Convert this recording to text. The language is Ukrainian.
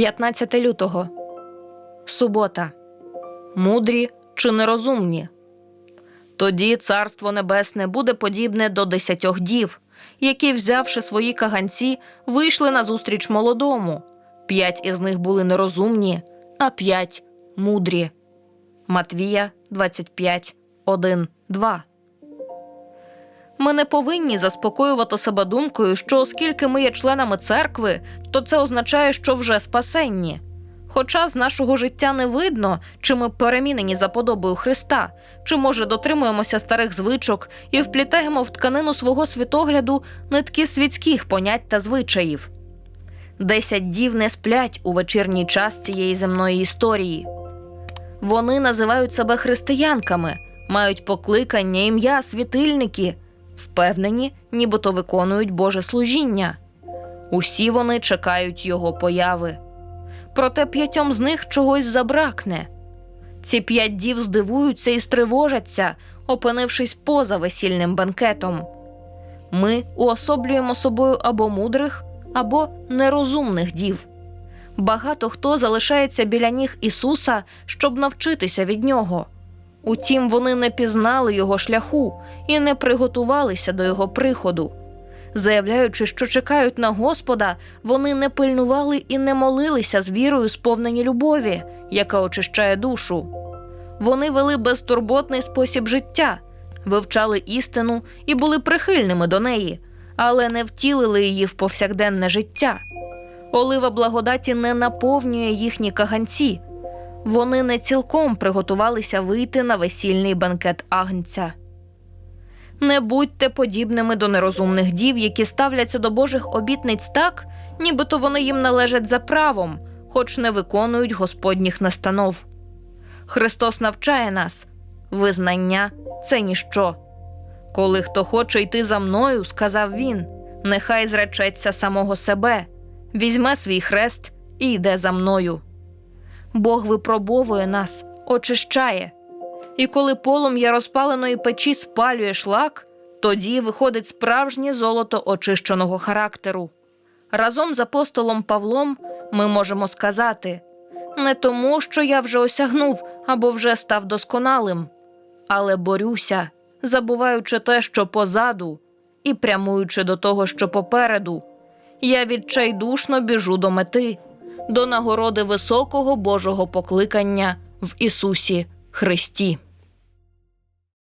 15 лютого. Субота. Мудрі чи нерозумні. Тоді царство небесне буде подібне до десятьох дів, які, взявши свої каганці, вийшли назустріч молодому. П'ять із них були нерозумні, а п'ять мудрі. Матвія 25, 1, 2. Ми не повинні заспокоювати себе думкою, що оскільки ми є членами церкви, то це означає, що вже спасенні. Хоча з нашого життя не видно, чи ми перемінені за подобою Христа, чи може дотримуємося старих звичок і вплітаємо в тканину свого світогляду нитки світських понять та звичаїв. Десять дів не сплять у вечірній час цієї земної історії. Вони називають себе християнками, мають покликання, ім'я, світильники, впевнені, нібито виконують Боже служіння. Усі вони чекають його появи. Проте п'ятьом з них чогось забракне. Ці п'ять дів здивуються і стривожаться, опинившись поза весільним банкетом. Ми уособлюємо собою або мудрих, або нерозумних дів. Багато хто залишається біля ніг Ісуса, щоб навчитися від нього. Утім, вони не пізнали його шляху і не приготувалися до його приходу. Заявляючи, що чекають на Господа, вони не пильнували і не молилися з вірою, сповнені любові, яка очищає душу. Вони вели безтурботний спосіб життя, вивчали істину і були прихильними до неї, але не втілили її в повсякденне життя. Олива благодаті не наповнює їхні каганці. Вони не цілком приготувалися вийти на весільний банкет агнця. Не будьте подібними до нерозумних дів, які ставляться до Божих обітниць так, нібито вони їм належать за правом, хоч не виконують Господніх настанов. Христос навчає нас визнання це ніщо. Коли хто хоче йти за мною, сказав він, нехай зречеться самого себе, візьме свій хрест і йде за мною. Бог випробовує нас, очищає. І коли полум'я розпаленої печі спалює шлак, тоді виходить справжнє золото очищеного характеру. Разом з апостолом Павлом ми можемо сказати не тому, що я вже осягнув або вже став досконалим, але борюся, забуваючи те, що позаду, і прямуючи до того, що попереду. Я відчайдушно біжу до мети, до нагороди високого Божого покликання в Ісусі Христі.